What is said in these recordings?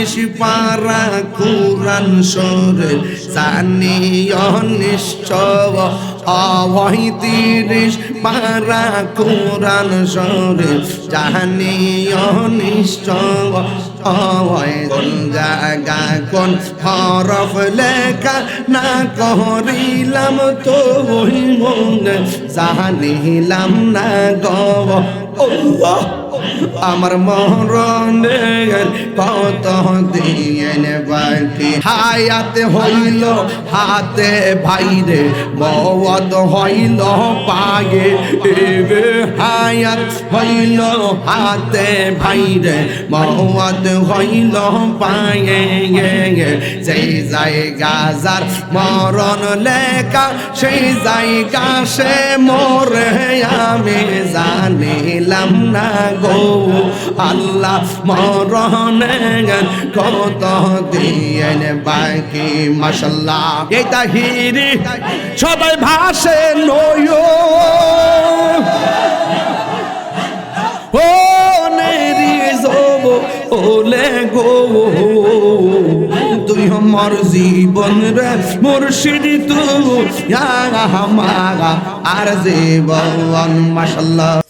তিরিশ পারা কুরান সরে জানিও নিশ্চয় অবৈতিরিশ পারা কুরান সরে জানিও নিশ্চয় অয় কোন জায়গা, কোন হরফ লেখা না করিলাম তো ওই মনে, জানিলাম না গব আমার মরণের কত দিন বাকি হায়াতে হইল, হাতে ভাইরে মওয়াত হইল পাগে এবে হায়াত হইল, হাতে ভাইরে মওয়াত হইল পাগে সেই জায়গা যার মরণ লেখা, সেই জায়গা সে মোরে, আমি জানিলাম না গো, আল্লাহ মরণের কত দিয়েন বাকি মাসাল্লাহ এই তাহিরি, সবাই ভাসে নয়। ও নেরি জব ওলে গো। তুই আমার জীবন রে মুর্শিদ তু আর জীবন, মাশাল্লাহ।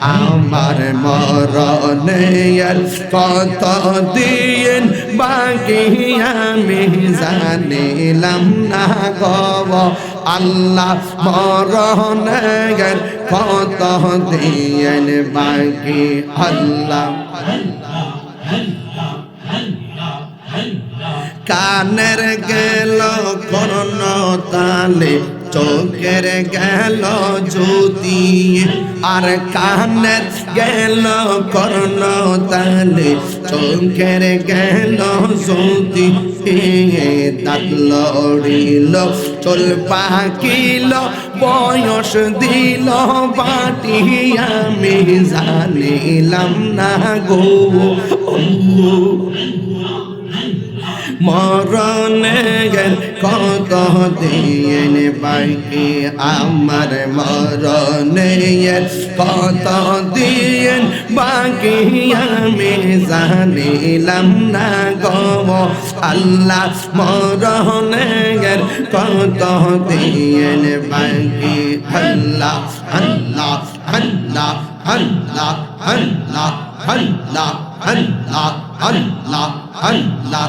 আমার মরণের কত দিন বাকি আমি জানিলাম না গব আল্লাহ মরণের কত দিন বাকি আল্লাহ। কানের গেল করণ তালে চোখের গেল জ্যোতি, আর কানের গেল কর্ণ তালে। চোখের গেল জ্যোতি দাঁত লড়িল, চল পাকিল, বয়স দিল বাটি। আমি জানিলাম না গো মরণের কত দিন বাকি? আমার মরণের কত দিন বাকি? আমি জানিলাম না গব আল্লাহ মরণের কত দিন বাকি? আল্লাহ আল্লাহ আল্লাহ আল্লাহ আল্লাহ আল্লাহ আল্লাহ আল্লাহ আল্লাহ।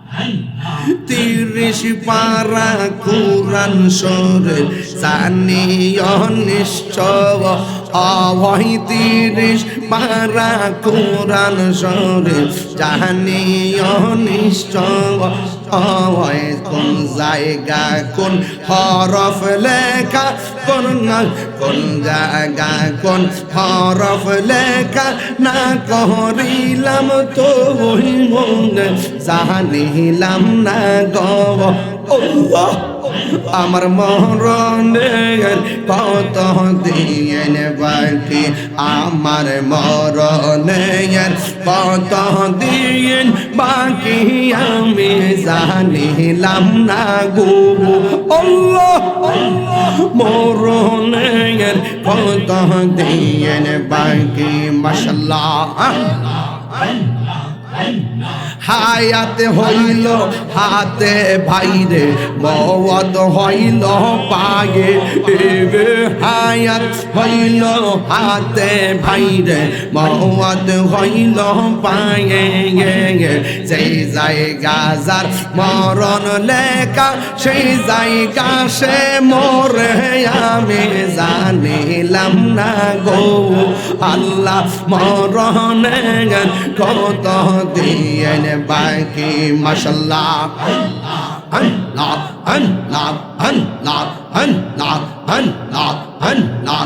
তিরিশ পারা কুরান সরে জানিও নিশ্চয় অবহি তিরিশ পারা কুরান সরে জানিও নিশ্চয় অয় কোন জায়গা, কোন হরফ লেখা, কোন কোন জায়গা, কোন হরফ লেখা, না করিলাম তো ওই জানিলাম না গব আমার মরণের কত দিন বাকি? আমার মরণের কত দিন বাকি? আমি জানিলাম না গো, আল্লাহ মরণের কত দিন বাকি? মাশাল্লাহ হায়াতে হইল, হাতে ভাইরে, মওয়াত হইল পাগে। এবে হায়াত হইল, হাতে ভাইরে, মওয়াত হইল পাগে সেই জায়গা যার মরণ লেখা, সেই জায়গা সে মোরে। আমি জানিলাম না গো, আল্লাহ মরণের কত দিয়েন বাকি মাশাল্লাহ আল্লাহ আল্লাহ আল্লাহ আল্লাহ আল্লাহ আল্লাহ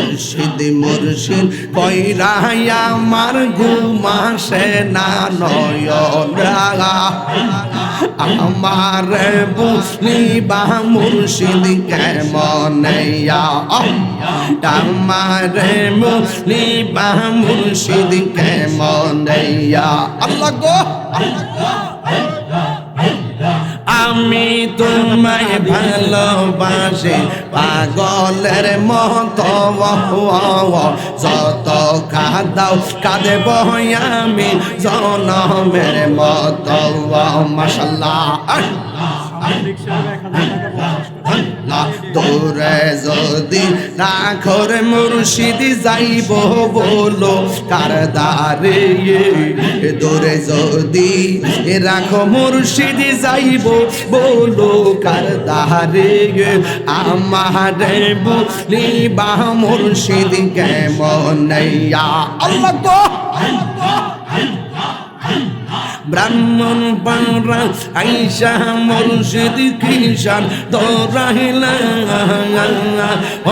মুর্শিদ মুর্শিদ কইরাই আমার ঘুমাসে না রাগা আমার বুঝলিবা মুর্শিদ কেমন আমার মুসলিবা মুর্শিদ কেমন আল্লাহ গো! আমি তোমায় ভালোবাসি পাগলের মত যত কাদাও কাঁদে আমি জনমের মত মাসাল্লাহ দূরে যদি রাখর মুর্শিদ যাইব বলো, কার দারে দূরে যদি রাখো মুর্শিদ যাইব বলো, কার দারে আমার বুঝলি বা মুর্শিদ কেমন আল্লাহ গো ব্রাহ্মণ পাড়া আইসা মুর্শিদ কৃষান দরাহিলা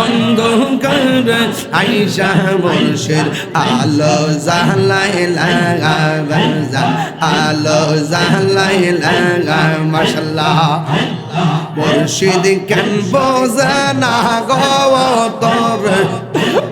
অন্ধকার আইসা মুর্শিদ আলো জালাইলা আলো জালাইলা মাশাল্লাহ মুর্শিদ কেন বোঝে না গো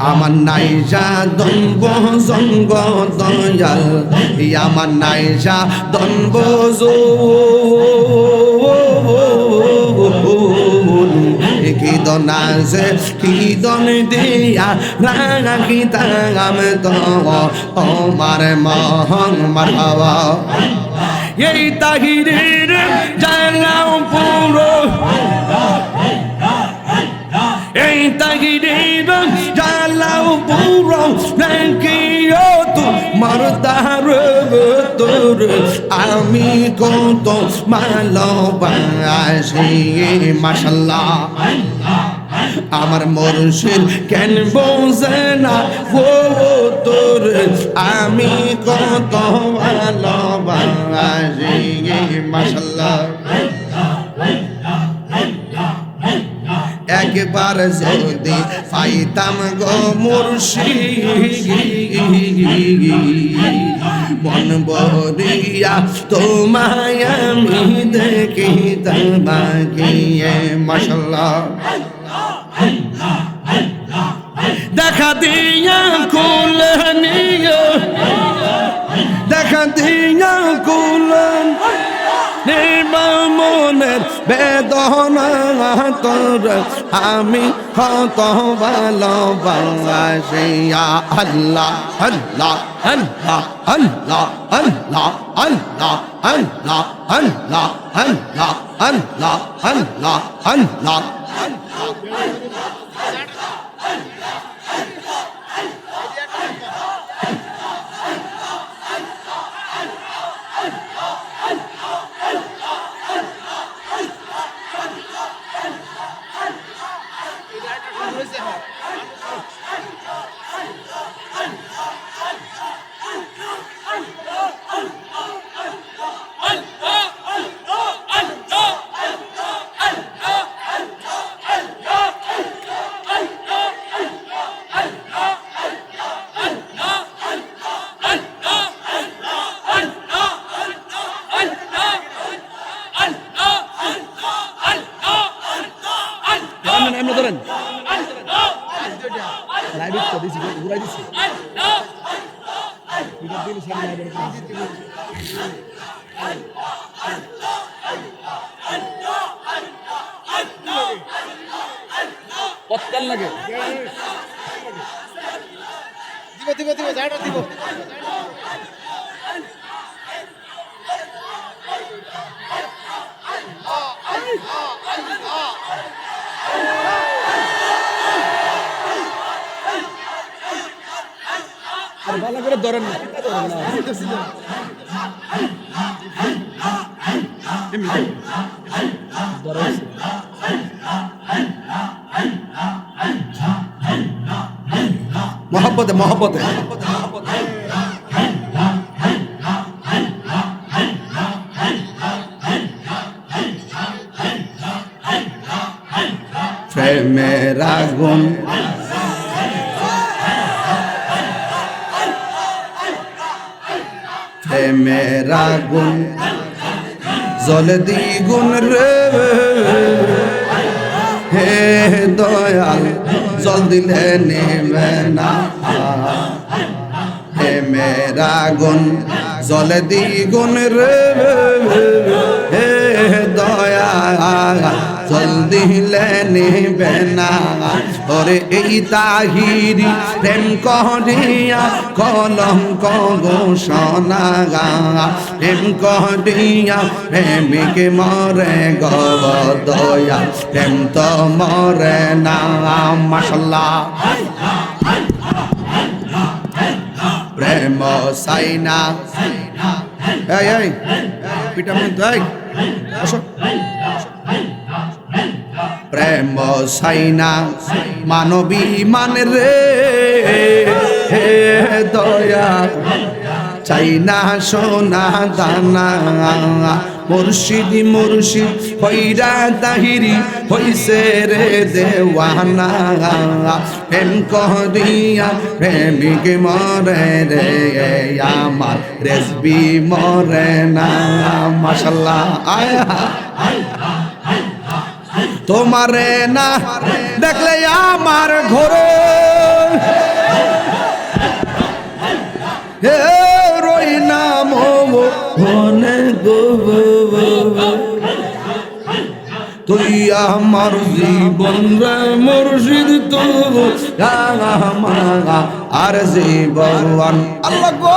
আমার নাইজা দনব জঙ্গ দয়াল আমার নাইজা দনব কি দনাজে কি দন দিয়া রাখি তাম তো আমার মহং মারহাওয়া এই তাহিরের জানাও পুরো। এই তাহিরের বুড়ো নাকিও তোমার তার তোর আমি কত মালবাসি মাশাল্লাহ। আমার মরুষের কেন বোঝে না ও তোর? আমি কত ভালোবাসি, মাশাল্লাহ। একবার যদি পাইতাম গো মুর্শিদ মন বরিয়া তোমায় আমি দেখিতাম, বাকিয়ে মশলা দেখা দিয়া কুল দেখা দিয়া কুল মনের বেদনা তোর আমি হত ভালোবাসিয়া আল্লাহ আল্লাহ আল্লাহ আল্লাহ আল্লাহ আল্লাহ আল্লাহ আল্লাহ আল্লাহ আল্লাহ আল্লাহ আল্লাহ এমনি দিলে সামনে হবে কতকাল লাগে? দিব দিব দিব দিব। ভালো করে ধরেন না। মহব্বতে মহব্বতে প্রেমের আগুন প্রেমের আগুন, জল দ্বিগুণ রে। হে দয়াল, জল দিলে নেবে না। হে মেরা গুন জল দ্বিগুণ রে। হে দয়া জল দিলে নেবে না। ওরে এই তাহিরি প্রেম করিয়া কলঙ্ক ঘোষণা প্রেম করিয়া প্রেমিক মরে গব দয়া প্রেম তো মরে না মাসাল্লাহ প্রেম সাইনা। এই এই পিটা মন্ত এই প্রেম সাইনা মানবী মান রে। হে দয়া, চাইনা, সোনা, দানা, মুর্শিদি, মুর্শিদ হইরা তাহিরি হইছে রে দেওয়ানা। প্রেম করিয়া প্রেমিক মরে রে, আমার রেসবি মরে না। মাসাল্লাহ আয়া তোমারে না দেখলে আমার ঘরে। হে রই নাম মনে তুই আমার জীবন রে মুর্শিদ তো আমার আর জীবন। আল্লাহ গো।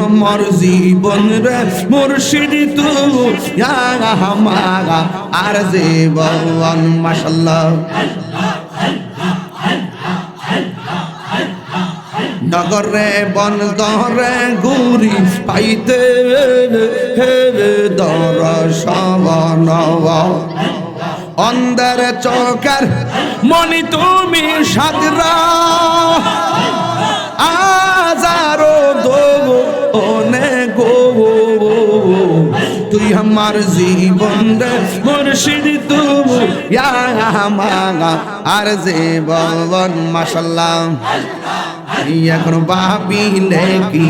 আমার জীবন রে মুর্শিদ তু আমারা আর জীবন মাশাল্লাহ নগরে বন দরে গুরি পাইতে হেবে দর সবন অন্ধের চোখের মনি তুমি সাদরা আমার জীবন রে মুর্শিদ তুমি আমাগা আর জীবন মাসাল্লাহ এখন ভাবিলে কি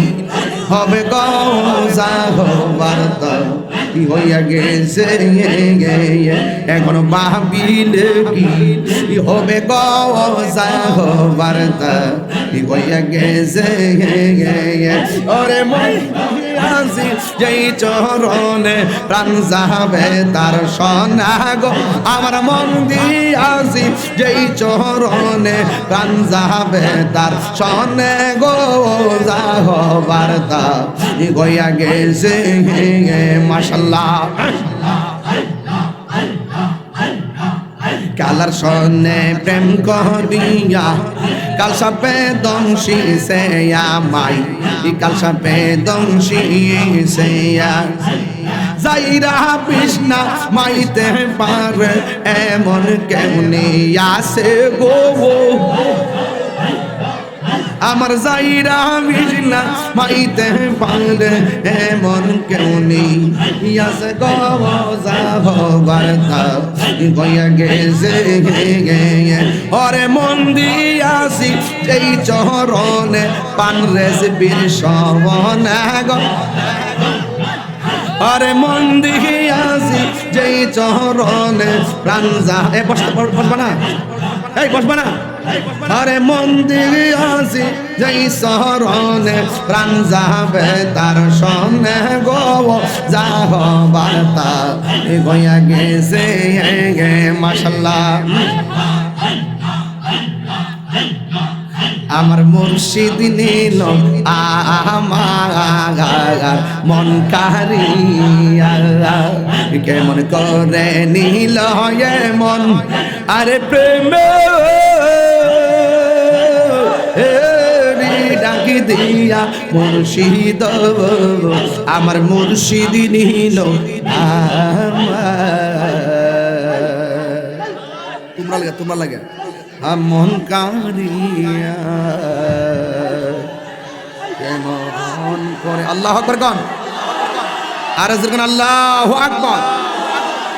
হবে গা হবার কি হইয়া গেছে এখন ভাবিলে কি হবে গা হবার কি হইয়া গেছে ওরে মন আসি যেই চরণে প্রাণ যাবে তার সোনা আমার মন দিয়াছি যেই চরণে প্রাণ যাবে তার সনে গো যাহ বার্তা গইয়া গেছে মাসাল্লাহ কালার সনে প্রেম করিয়া। কাল সাপে দংশি সে মাই কাল সাপে দংশি সে যাইরা কৃষ্ণা মাইতে পার, এমন কেমনি আসে গো। আমার যাইরা বিজলা মাইতে পারে এমন কেউ নেই। ইয়াসে গজা বার্তা গয়া গেছে গে ওরে মন্দি আসি, এই চরণে পান রেসিপির সবনা গো আরে মন্দি আসি, যেই চরণে প্রাণ যা এ বস বসবা না। এই বসবা না আরে মন্দির আসি যেই শহরনে প্রাণ যাবে তার সনে গো যাহ বার্তা। গয়া গেছে গে, মাশাল্লাহ। আমার মুর্শিদ নীল, আমার মন কারিয়া। কেমন করে নীল মন? আরে প্রেম ডাকি দিয়া মুর্শিদ, আমার মুর্শিদ নীল আমার। তোমরা লাগে তোমরা লাগে। মন কারিয়া। কেমন করে আল্লাহ আকবর কন। আর আল্লাহ আকবর।